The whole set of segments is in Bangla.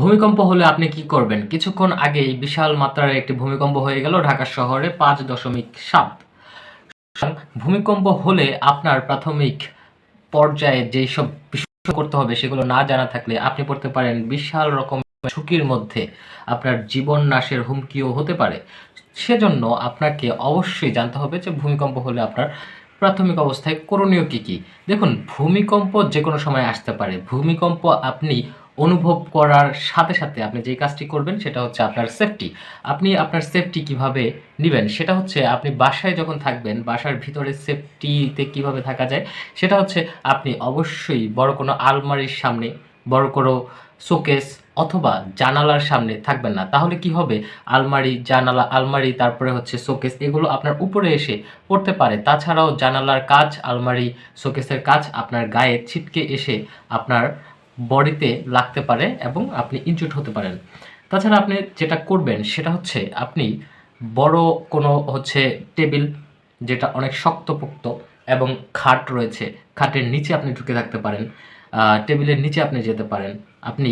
ভূমিকম্প হলে আপনি কি করবেন? কিছুক্ষণ আগেই বিশাল মাত্রার একটি ভূমিকম্প হয়ে গেল ঢাকা শহরে পাঁচ দশমিক সাত। ভূমিকম্প হলে আপনার প্রাথমিক পর্যায়ে যেই সব বিষয় করতে হবে সেগুলো না জানা থাকলে আপনি পড়তে পারেন বিশাল রকম ঝুঁকির মধ্যে আপনার জীবন নাশের হুমকিও হতে পারে। সেজন্য আপনাকে অবশ্যই জানতে হবে যে ভূমিকম্প হলে আপনার প্রাথমিক অবস্থায় করণীয় কী কী। দেখুন, ভূমিকম্প যে কোনো সময় আসতে পারে। ভূমিকম্প আপনি অনুভব করার সাথে সাথে আপনি যে কাজটি করবেন সেটা হচ্ছে আপনার সেফটি আপনি আপনার সেফটি কীভাবে নেবেন? সেটা হচ্ছে আপনি বাসায় যখন থাকবেন, বাসার ভিতরে সেফটিতে কীভাবে থাকা যায়, সেটা হচ্ছে আপনি অবশ্যই বড় কোনো আলমারির সামনে, বড় কোনো শোকেস অথবা জানালার সামনে থাকবেন না। তাহলে কি হবে? আলমারি, জানালা, আলমারি, তারপরে হচ্ছে শোকেস, এগুলো আপনার উপরে এসে পড়তে পারে। তাছাড়াও জানালার কাজ, আলমারি, শোকেসের কাজ আপনার গায়ে ছিটকে এসে আপনার বডিতে লাগতে পারে এবং আপনি ইনজুর্ড হতে পারেন। তাছাড়া আপনি যেটা করবেন সেটা হচ্ছে আপনি বড় কোনো হচ্ছে টেবিল যেটা অনেক শক্তপোক্ত এবং খাট রয়েছে, খাটের নিচে আপনি ঢুকে থাকতে পারেন টেবিলের নিচে আপনি যেতে পারেন। আপনি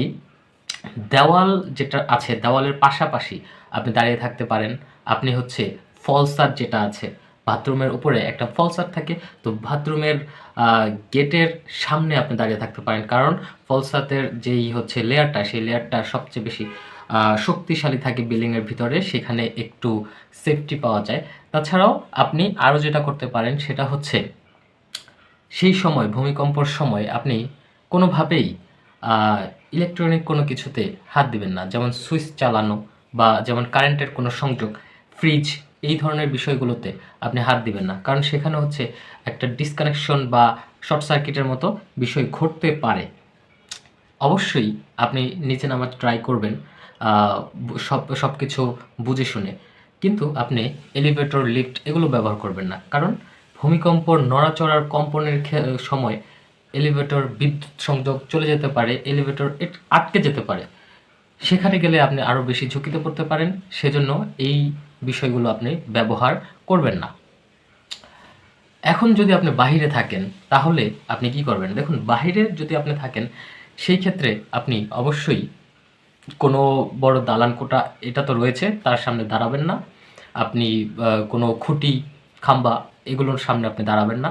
দেওয়াল যেটা আছে, দেওয়ালের পাশাপাশি আপনি দাঁড়িয়ে থাকতে পারেন। আপনি হচ্ছে ফলসার যেটা আছে বাথরুমের উপরে একটা ফলসার থাকে, তো বাথরুমের গেটের সামনে আপনি দাঁড়িয়ে থাকতে পারেন। কারণ ফলসাতের যেই হচ্ছে লেয়ারটা সেই লেয়ারটা সবচেয়ে বেশি শক্তিশালী থাকে বিল্ডিংয়ের ভিতরে, সেখানে একটু সেফটি পাওয়া যায়। তাছাড়াও আপনি আরও যেটা করতে পারেন, সেটা হচ্ছে সেই সময়, ভূমিকম্পর সময় আপনি কোনোভাবেই ইলেকট্রনিক কোনো কিছুতে হাত দিবেন না। যেমন সুইচ চালানো বা যেমন কারেন্টের কোনো সংযোগ ফ্রিজ এই ধরনের বিষয়গুলোতে আপনি হাত দিবেন না। কারণ সেখানে হচ্ছে একটা ডিসকানেকশন বা শর্ট সার্কিটের মতো বিষয় ঘটতে পারে। অবশ্যই আপনি নিচে নামার ট্রাই করবেন সব সব কিছু বুঝে শুনে। কিন্তু আপনি এলিভেটর লিফট এগুলো ব্যবহার করবেন না। কারণ ভূমিকম্পর নড়াচড়ার কম্পনের সময় এলিভেটর বিদ্যুৎ সংযোগ চলে যেতে পারে এলিভেটর আটকে যেতে পারে। সেখানে গেলে আপনি আরও বেশি ঝুঁকিতে পড়তে পারেন। সেজন্য এই বিষয়গুলো আপনি ব্যবহার করবেন না। এখন যদি আপনি বাহিরে থাকেন, তাহলে আপনি কি করবেন? দেখুন, বাহিরে যদি আপনি থাকেন, সেই ক্ষেত্রে আপনি অবশ্যই কোনো বড় দালান কোটা, এটা তো রয়েছে, তার সামনে দাঁড়াবেন না। আপনি কোনো খুঁটি, খাম্বা, এগুলোর সামনে আপনি দাঁড়াবেন না।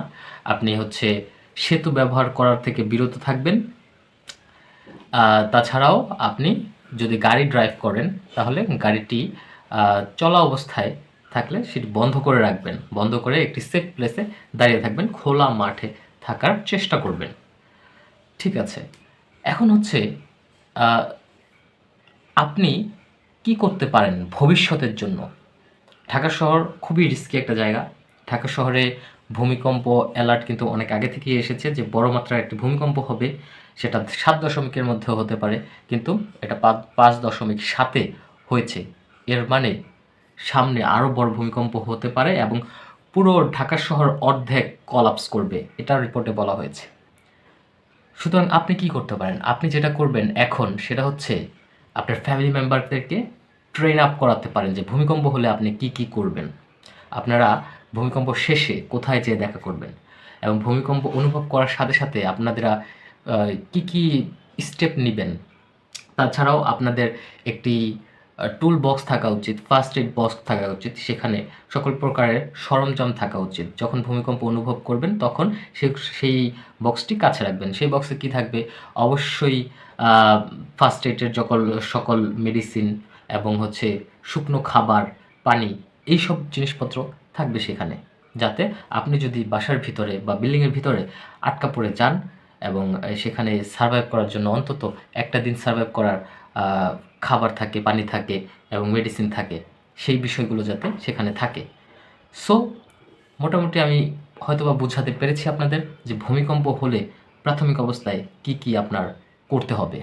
আপনি হচ্ছে সেতু ব্যবহার করার থেকে বিরত থাকবেন। তাছাড়াও আপনি যদি গাড়ি ড্রাইভ করেন, তাহলে গাড়িটি চলা অবস্থায় থাকলে সেটি বন্ধ করে রাখবেন। বন্ধ করে একটি সেফ প্লেসে দাঁড়িয়ে থাকবেন, খোলা মাঠে থাকার চেষ্টা করবেন। ঠিক আছে। এখন হচ্ছে আপনি কি করতে পারেন ভবিষ্যতের জন্য? ঢাকা শহর খুবই রিস্কি একটা জায়গা। ঢাকা শহরে ভূমিকম্প অ্যালার্ট কিন্তু অনেক আগে থেকেই এসেছে যে বড় মাত্রার একটি ভূমিকম্প হবে। সেটা সাত দশমিকের মধ্যেও হতে পারে। কিন্তু এটা পাঁচ দশমিক সাতে হয়েছে। এর মানে সামনে আরও বড় ভূমিকম্প হতে পারে এবং পুরো ঢাকা শহর অর্ধেক কলাপস করবে এটা রিপোর্টে বলা হয়েছে। সুতরাং আপনি কি করতে পারেন? আপনি যেটা করবেন এখন সেটা হচ্ছে আপনার ফ্যামিলি মেম্বারদেরকে ট্রেন আপ করাতে পারেন যে ভূমিকম্প হলে আপনি কি কি করবেন। আপনারা ভূমিকম্প শেষে কোথায় যেয়ে দেখা করবেন এবং ভূমিকম্প অনুভব করার সাথে সাথে আপনারা কি কি স্টেপ নেবেন? তাছাড়াও আপনাদের একটি টুল বক্স থাকা উচিত ফার্স্ট এড বক্স থাকা উচিত, সেখানে সকল প্রকারের সরঞ্জাম থাকা উচিত। যখন ভূমিকম্প অনুভব করবেন, তখন সেই বক্সটি কাছে রাখবেন। সেই বক্সে কি থাকবে? অবশ্যই ফার্স্ট এডের সকল সকল মেডিসিন এবং হচ্ছে শুকনো খাবার, পানি এই সব জিনিসপত্র থাকবে সেখানে। যাতে আপনি যদি বাসার ভিতরে বা বিল্ডিংয়ের ভিতরে আটকা পড়ে যান এবং সেখানে সার্ভাইভ করার জন্য অন্তত একটা দিন সার্ভাইভ করার খাবার থাকে, পানি থাকে এবং মেডিসিন থাকে, সেই বিষয়গুলো যাতে সেখানে থাকে। সো মোটামুটি আমি হয়তোবা বোঝাতে পেরেছি আপনাদের যে ভূমিকম্প হলে প্রাথমিক অবস্থায় কি কি আপনার করতে হবে।